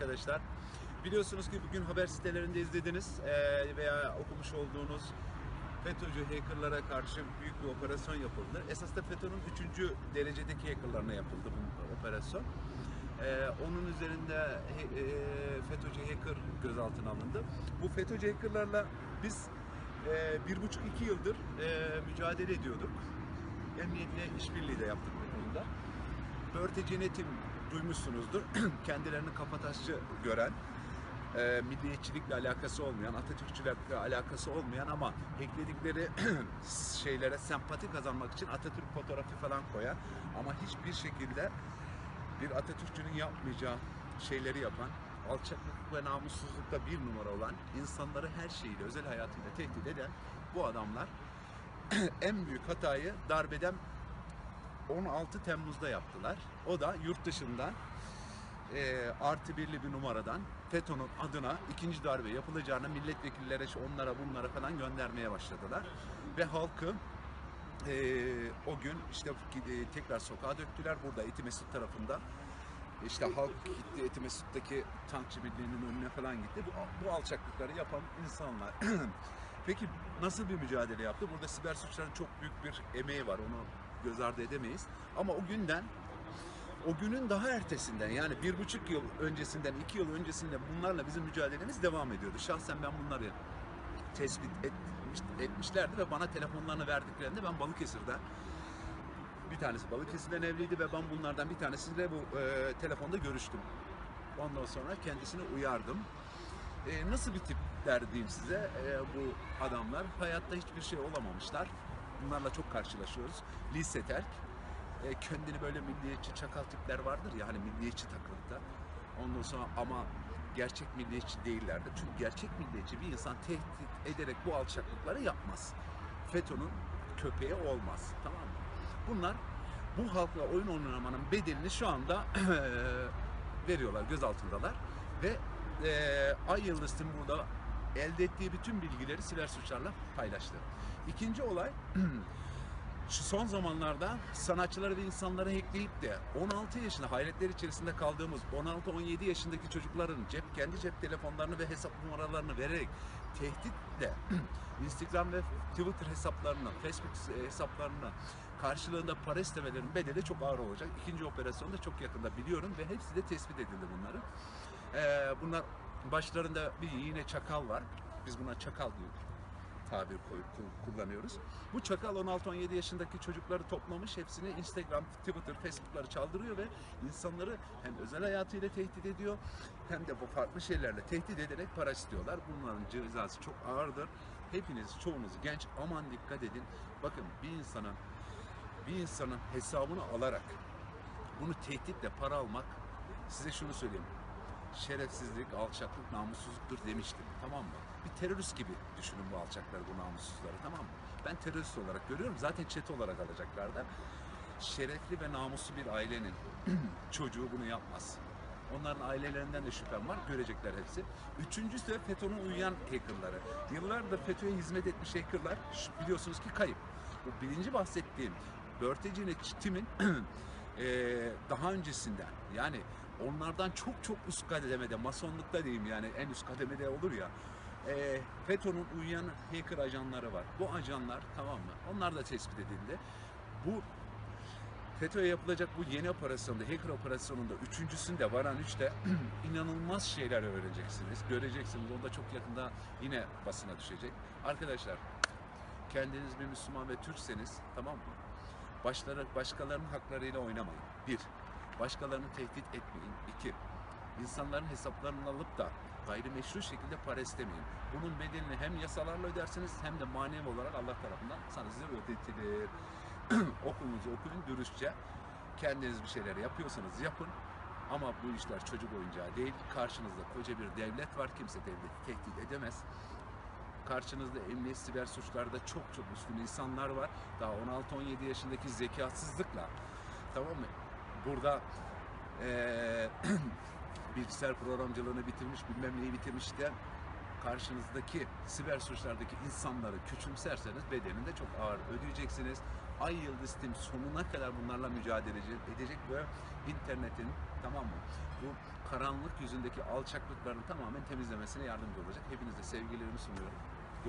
arkadaşlar. Biliyorsunuz ki bugün haber sitelerinde izlediniz veya okumuş olduğunuz FETÖ'cü hackerlara karşı büyük bir operasyon yapıldı. Esas da FETÖ'nün 3. derecedeki hackerlarına yapıldı bu operasyon. Onun üzerinde FETÖ'cü hacker gözaltına alındı. Bu FETÖ'cü hackerlarla biz eee, bir buçuk iki yıldır mücadele ediyorduk. Emniyetle işbirliği de yaptık bu konuda. Börteci Yönetim duymuşsunuzdur. Kendilerini kapataşçı gören, e, milliyetçilikle alakası olmayan, Atatürkçülerle alakası olmayan ama ekledikleri şeylere sempati kazanmak için Atatürk fotoğrafı falan koyan ama hiçbir şekilde bir Atatürkçünün yapmayacağı şeyleri yapan, alçaklık ve namussuzlukta bir numara olan, insanları her şeyiyle, özel hayatıyla tehdit eden bu adamlar en büyük hatayı darbeden 16 Temmuz'da yaptılar. O da yurt dışından e, artı birli bir numaradan FETÖ'nün adına ikinci darbe yapılacağını milletvekillere onlara bunlara falan göndermeye başladılar. Ve halkı e, o gün işte e, tekrar sokağa döktüler. Burada Etimesut tarafında işte halk gitti Etimesut'taki tankçı birliğinin önüne falan gitti. Bu, bu alçaklıkları yapan insanlar. Peki nasıl bir mücadele yaptı? Burada siber suçların çok büyük bir emeği var. Onu göz ardı edemeyiz. Ama o günden o günün daha ertesinden yani bir buçuk yıl öncesinden, iki yıl öncesinden bunlarla bizim mücadelemiz devam ediyordu. Şahsen ben bunları tespit etmiş, etmişlerdi ve bana telefonlarını verdiklerinde ben Balıkesir'de bir tanesi Balıkesir'den evliydi ve ben bunlardan bir tanesiyle bu e, telefonda görüştüm. Ondan sonra kendisini uyardım. E, nasıl bir tipler diyeyim size e, bu adamlar? Hayatta hiçbir şey olamamışlar. Bunlarla çok karşılaşıyoruz. Lise terk. E, kendini böyle milliyetçi çakal tipler vardır ya hani milliyetçi takılıkta. Ondan sonra ama gerçek milliyetçi değillerdir. Çünkü gerçek milliyetçi bir insan tehdit ederek bu alçaklıkları yapmaz. FETÖ'nün köpeği olmaz. Tamam mı? Bunlar bu halkla oyun oynamanın bedelini şu anda veriyorlar, gözaltındalar. Ve eee Ay Yıldız'ın burada elde ettiği bütün bilgileri siber suçlarla paylaştı. İkinci olay şu son zamanlarda sanatçıları ve insanları hackleyip de 16 yaşında hayretler içerisinde kaldığımız 16-17 yaşındaki çocukların cep kendi cep telefonlarını ve hesap numaralarını vererek tehditle Instagram ve Twitter hesaplarına, Facebook hesaplarına karşılığında para istemelerinin bedeli çok ağır olacak. İkinci operasyon da çok yakında biliyorum ve hepsi de tespit edildi bunların. Ee, bunlar başlarında bir yine çakal var. Biz buna çakal diyoruz tabir koyup ku- kullanıyoruz. Bu çakal 16-17 yaşındaki çocukları toplamış, hepsini Instagram, Twitter, Facebook'ları çaldırıyor ve insanları hem özel hayatıyla tehdit ediyor hem de bu farklı şeylerle tehdit ederek para istiyorlar. Bunların cezası çok ağırdır. Hepiniz, çoğunuz genç aman dikkat edin. Bakın bir insanın bir insanın hesabını alarak bunu tehditle para almak size şunu söyleyeyim şerefsizlik, alçaklık, namussuzluktur demiştim. Tamam mı? Bir terörist gibi düşünün bu alçakları, bu namussuzları. Tamam mı? Ben terörist olarak görüyorum. Zaten çete olarak alacaklar da. Şerefli ve namuslu bir ailenin çocuğu bunu yapmaz. Onların ailelerinden de şüphem var. Görecekler hepsi. Üçüncüsü de FETÖ'nün uyuyan hackerları. Yıllardır FETÖ'ye hizmet etmiş hackerlar biliyorsunuz ki kayıp. Bu birinci bahsettiğim Börteci Tim'in eee, daha öncesinden yani onlardan çok çok üst kademede, masonlukta diyeyim yani en üst kademede olur ya. eee FETÖ'nün uyuyan hacker ajanları var. Bu ajanlar tamam mı? Onlar da tespit edildi. Bu FETÖ'ye yapılacak bu yeni operasyonda, hacker operasyonunda, üçüncüsünde, varan üçte inanılmaz şeyler öğreneceksiniz, göreceksiniz. Onda çok yakında yine basına düşecek. Arkadaşlar, kendiniz bir Müslüman ve Türkseniz, tamam mı? Başları, başkalarının haklarıyla oynamayın. Bir, başkalarını tehdit etmeyin. İki, insanların hesaplarını alıp da gayrimeşru şekilde para istemeyin. Bunun bedelini hem yasalarla ödersiniz hem de manevi olarak Allah tarafından sana size ödetilir. Okulunuzu okuyun dürüstçe. Kendiniz bir şeyler yapıyorsanız yapın. Ama bu işler çocuk oyuncağı değil. Karşınızda koca bir devlet var. Kimse devleti tehdit edemez. Karşınızda emniyet siber suçlarda çok çok üstün insanlar var. Daha 16-17 yaşındaki zekatsızlıkla tamam mı? Burada eee bilgisayar programcılığını bitirmiş, bilmem neyi bitirmiş de karşınızdaki siber suçlardaki insanları küçümserseniz bedelini de çok ağır ödeyeceksiniz. Ay yıldız tim sonuna kadar bunlarla mücadele edecek ve internetin tamam mı? Bu karanlık yüzündeki alçaklıkların tamamen temizlemesine yardımcı olacak. Hepinize sevgilerimi sunuyorum.